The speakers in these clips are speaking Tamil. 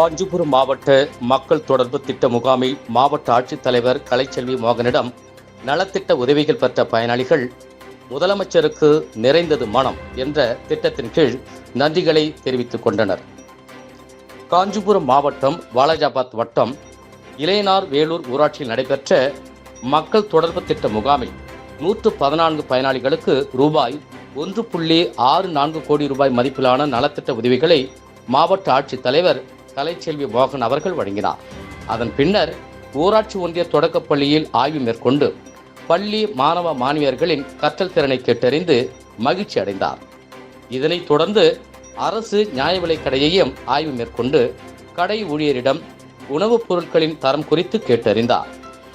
Kanchipuram மாவட்ட மக்கள் தொடர்பு திட்ட முகாமில் மாவட்ட ஆட்சித்தலைவர் கலைச்செல்வி மோகனிடம் நலத்திட்ட உதவிகள் பெற்ற பயனாளிகள் முதலமைச்சருக்கு நிறைந்தது மனம் என்ற திட்டத்தின் கீழ் நன்றிகளை தெரிவித்துக் கொண்டனர். காஞ்சிபுரம் மாவட்டம் வாலாஜாபாத் வட்டம் இளையனார் வேலூர் ஊராட்சியில் நடைபெற்ற மக்கள் தொடர்பு திட்ட முகாமில் நூற்று பதினான்கு பயனாளிகளுக்கு ரூபாய் ஒன்று புள்ளி ஆறு நான்கு கோடி ரூபாய் மதிப்பிலான நலத்திட்ட உதவிகளை மாவட்ட ஆட்சித்தலைவர் கலைச்செல்வி மோகன் அவர்கள் வழங்கினார். அதன் பின்னர் ஊராட்சி ஒன்றிய தொடக்கப்பள்ளியில் ஆய்வு மேற்கொண்டு பள்ளி மாணவ மாணவியர்களின் கற்றல் திறனை கேட்டறிந்து மகிழ்ச்சி அடைந்தார். இதனைத் தொடர்ந்து அரசு நியாய விலைக் கடையையும் ஆய்வு மேற்கொண்டு கடை ஊழியரிடம் உணவுப் பொருட்களின் தரம் குறித்து கேட்டறிந்தார்.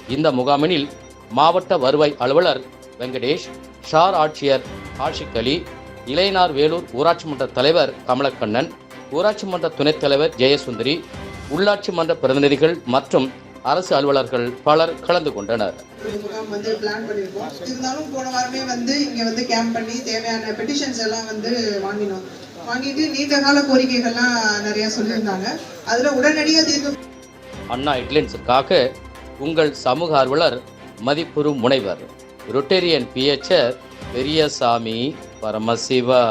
இந்த முகாமினில் மாவட்ட வருவாய் அலுவலர் வெங்கடேஷ் ஷார் ஆட்சியர் ஆஷிக் அலி இளையனார் வேலூர் ஊராட்சி மன்ற தலைவர் கமலக்கண்ணன் ஊராட்சி மன்ற துணைத் தலைவர் ஜெயசுந்தரி உள்ளாட்சி மன்ற பிரதிநிதிகள் மற்றும் அரசு அலுவலர்கள் பலர் கலந்து கொண்டனர். வந்து பிளான் பண்ணியிருக்கோம் இருந்தாலும் போன வாரமே வந்து இங்கே வந்து கேம்ப் பண்ணி தேவையான பெட்டிஷன்ஸ் எல்லாம் வந்து வாங்கினோம். வாங்கிட்டு நீண்ட கால கோரிக்கைகள்லாம் நிறைய சொல்லியிருந்தாங்க. அதில் உடனடியாக தீர்வு அண்ணா ஹெட்லைன்ஸுக்காக உங்கள் சமூக ஆர்வலர் மதிப்புறு முனைவர் ரொட்டேரியன் பிஎச்ஆர் பெரியசாமி பரமசிவா